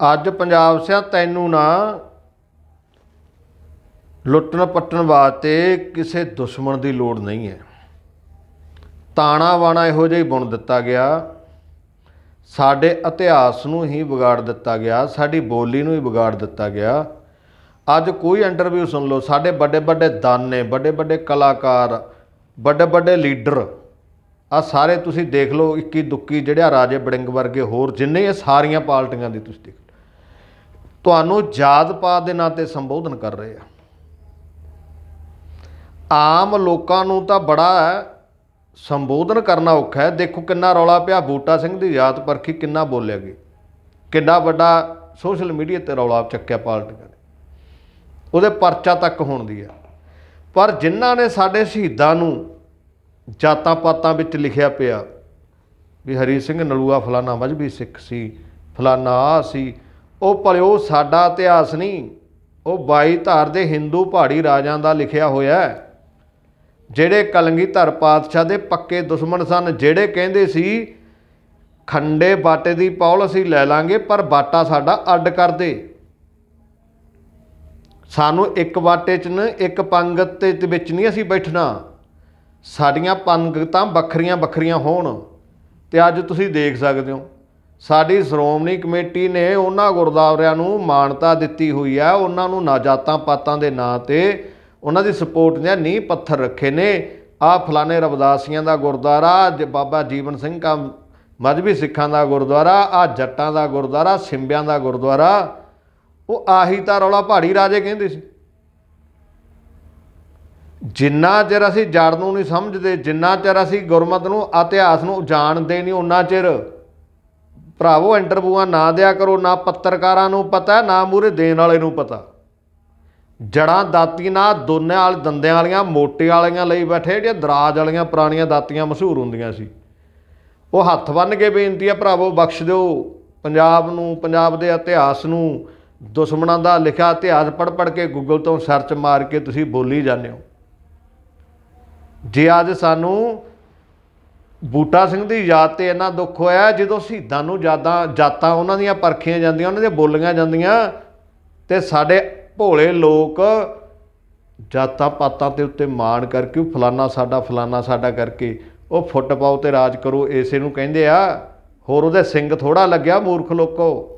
ਅੱਜ ਪੰਜਾਬ ਸਿਆ ਤੈਨੂੰ ਨਾ ਲੁੱਟਣ ਪੱਟਣ ਵਾਸਤੇ ਕਿਸੇ ਦੁਸ਼ਮਣ ਦੀ ਲੋੜ ਨਹੀਂ ਹੈ। ਤਾਣਾ ਬਾਣਾ ਇਹੋ ਜਿਹਾ ਹੀ ਬੁਣ ਦਿੱਤਾ ਗਿਆ। ਸਾਡੇ ਇਤਿਹਾਸ ਨੂੰ ਹੀ ਵਿਗਾੜ ਦਿੱਤਾ ਗਿਆ, ਸਾਡੀ ਬੋਲੀ ਨੂੰ ਹੀ ਵਿਗਾੜ ਦਿੱਤਾ ਗਿਆ। ਅੱਜ ਕੋਈ ਇੰਟਰਵਿਊ ਸੁਣ ਲਓ, ਸਾਡੇ ਵੱਡੇ ਵੱਡੇ ਦਾਨੇ ਵੱਡੇ ਵੱਡੇ ਕਲਾਕਾਰ, ਵੱਡੇ ਵੱਡੇ ਲੀਡਰ ਆ ਸਾਰੇ ਤੁਸੀਂ ਦੇਖ ਲਓ, ਇੱਕੀ ਦੁੱਕੀ ਜਿਹੜਿਆ ਰਾਜੇ ਬੜਿੰਗ ਵਰਗੇ ਹੋਰ ਜਿੰਨੇ ਇਹ ਸਾਰੀਆਂ ਪਾਰਟੀਆਂ ਦੀ ਤੁਸੀਂ ਦੇਖ ਲਓ। ਤੁਹਾਨੂੰ ਜਾਤ ਪਾਤ ਦੇ ਨਾਂ ਤੇ ਸੰਬੋਧਨ ਕਰ ਰਹੇ ਆ। ਆਮ ਲੋਕਾਂ ਨੂੰ ਤਾਂ ਬੜਾ ਸੰਬੋਧਨ ਕਰਨਾ ਔਖਾ ਹੈ। ਦੇਖੋ ਕਿੰਨਾ ਰੌਲਾ ਪਿਆ। ਬੂਟਾ ਸਿੰਘ ਦੀ ਜਾਤ ਪਰਖੀ ਕਿੰਨਾ ਬੋਲਿਆ ਗਿਆ। ਕਿੰਨਾ ਵੱਡਾ ਸੋਸ਼ਲ ਮੀਡੀਆ ਤੇ ਰੌਲਾ ਚੱਕਿਆ ਪਾਰਟੀਆਂ ਨੇ। ਉਹਦੇ ਪਰਚਾ ਤੱਕ ਹੋਣ ਦੀ ਆ। ਪਰ ਜਿਨ੍ਹਾਂ ਨੇ ਸਾਡੇ ਸ਼ਹੀਦਾਂ ਨੂੰ ਜਾਤਾਂ ਪਾਤਾਂ ਵਿੱਚ ਲਿਖਿਆ ਪਿਆ, ਵੀ ਹਰੀ ਸਿੰਘ ਨਲੂਆ, ਫਲਾਨਾ ਮਜਬੀ ਸਿੱਖ ਸੀ, ਫਲਾਨਾ ਆ ਸੀ ਉਹ ਭਲਿਓ ਸਾਡਾ ਇਤਿਹਾਸ ਨਹੀਂ, ਉਹ 22 ਧਾਰ ਦੇ ਹਿੰਦੂ ਪਹਾੜੀ ਰਾਜਾਂ ਦਾ ਲਿਖਿਆ ਹੋਇਆ ਹੈ। ਜਿਹੜੇ ਕਲੰਗੀਧਰ ਪਾਤਸ਼ਾਹ ਦੇ ਪੱਕੇ ਦੁਸ਼ਮਣ ਸਨ, ਜਿਹੜੇ ਕਹਿੰਦੇ ਸੀ, ਖੰਡੇ ਬਾਟੇ ਦੀ ਪੌਲ ਅਸੀਂ ਲੈ ਲਾਂਗੇ, ਪਰ ਬਾਟਾ ਸਾਡਾ ਅੱਡ ਕਰ ਦੇ। ਸਾਨੂੰ ਇੱਕ ਬਾਟੇ 'ਚ ਨ, ਇੱਕ ਪੰਗਤ ਦੇ ਵਿੱਚ ਨਹੀਂ ਅਸੀਂ ਬੈਠਣਾ। ਸਾਡੀਆਂ ਪੰਗਤਾਂ ਵੱਖਰੀਆਂ ਵੱਖਰੀਆਂ ਹੋਣ, ਤੇ ਅੱਜ ਤੁਸੀਂ ਦੇਖ ਸਕਦੇ ਹੋ। ਸਾਡੀ ਸ਼੍ਰੋਮਣੀ ਕਮੇਟੀ ਨੇ ਉਹਨਾਂ ਗੁਰਦੁਆਰਿਆਂ ਨੂੰ ਮਾਨਤਾ ਦਿੱਤੀ ਹੋਈ ਆ ਉਹਨਾਂ ਨੂੰ ਨਾਜਾਤਾਂ ਪਾਤਾਂ ਦੇ ਨਾਂ ਤੇ ਉਹਨਾਂ ਦੀ ਸਪੋਰਟ ਨੇ ਨੀਂਹ ਪੱਥਰ ਰੱਖੇ ਨੇ। ਆ ਫਲਾਣੇ ਰਵਦਾਸੀਆਂ ਦਾ ਗੁਰਦੁਆਰਾ ਜ ਬਾਬਾ ਜੀਵਨ ਸਿੰਘ ਦਾ ਮਜਬੀ ਸਿੱਖਾਂ ਦਾ ਗੁਰਦੁਆਰਾ ਆ ਜੱਟਾਂ ਦਾ ਗੁਰਦੁਆਰਾ, ਸਿੰਬਿਆਂ ਦਾ ਗੁਰਦੁਆਰਾ, ਉਹ ਆਹੀ ਤਾਂ ਰੌਲਾ ਪਹਾੜੀ ਰਾਜੇ ਕਹਿੰਦੇ ਸੀ। ਜਿੰਨਾ ਚਿਰ ਅਸੀਂ ਜੜ ਨੂੰ ਨਹੀਂ ਸਮਝਦੇ, ਜਿੰਨਾ ਚਿਰ ਅਸੀਂ ਗੁਰਮਤ ਨੂੰ, ਇਤਿਹਾਸ ਨੂੰ ਜਾਣਦੇ ਨਹੀਂ, ਉਨਾ ਚਿਰ ਭਰਾਵੋ ਇੰਟਰਵਿਊਆਂ ਨਾ ਦਿਆ ਕਰੋ, ਨਾ ਪੱਤਰਕਾਰਾਂ ਨੂੰ ਪਤਾ, ਨਾ ਮੂਰੇ ਦੇਣ ਵਾਲੇ ਨੂੰ ਪਤਾ। ਜੜਾਂ ਦਾਤੀ ਨਾ, ਦੋਨੇ ਵਾਲ ਦੰਦਿਆਂ ਵਾਲੀਆਂ, ਮੋਟੇ ਵਾਲੀਆਂ ਲਈ ਬੈਠੇ, ਜਿਹੜੀਆਂ ਦਰਾਜ ਵਾਲੀਆਂ ਪੁਰਾਣੀਆਂ ਦਾਤੀਆਂ ਮਸ਼ਹੂਰ ਹੁੰਦੀਆਂ ਸੀ। ਉਹ ਹੱਥ ਬੰਨ ਕੇ ਬੇਨਤੀ ਆ ਭਰਾਵੋ, ਬਖਸ਼ ਦਿਓ। ਪੰਜਾਬ ਨੂੰ, ਪੰਜਾਬ ਦੇ ਇਤਿਹਾਸ ਨੂੰ, ਦੁਸ਼ਮਣਾਂ ਦਾ ਲਿਖਿਆ ਇਤਿਹਾਸ ਪੜ੍ਹ ਪੜ੍ਹ ਕੇ ਗੂਗਲ ਤੋਂ ਸਰਚ ਮਾਰ ਕੇ ਤੁਸੀਂ ਬੋਲੀ ਜਾਂਦੇ ਹੋ। ਜੇ ਅੱਜ ਸਾਨੂੰ ਬੂਟਾ ਸਿੰਘ ਦੀ ਯਾਦ ਤੇ ਇੰਨਾ ਦੁੱਖ ਹੋਇਆ ਜਦੋਂ ਸ਼ਹੀਦਾਂ ਨੂੰ ਜਾਦਾਂ ਜਾਤਾਂ ਉਹਨਾਂ ਦੀਆਂ ਪਰਖੀਆਂ ਜਾਂਦੀਆਂ, ਉਹਨਾਂ ਦੀਆਂ ਬੋਲੀਆਂ ਜਾਂਦੀਆਂ ਤੇ ਸਾਡੇ ਭੋਲੇ ਲੋਕ ਜਾਤਾਂ ਪਾਤਾਂ ਦੇ ਉੱਤੇ ਮਾਣ ਕਰਕੇ, ਉਹ ਫਲਾਨਾ ਸਾਡਾ ਫਲਾਨਾ ਸਾਡਾ ਕਰਕੇ ਉਹ ਫੁੱਟ ਪਾਓ ਤੇ ਰਾਜ ਕਰੋ ਏਸੇ ਨੂੰ ਕਹਿੰਦੇ ਆ। ਹੋਰ ਉਹਦੇ ਸਿੰਘ ਥੋੜਾ ਲੱਗਿਆ, ਮੂਰਖ ਲੋਕੋ।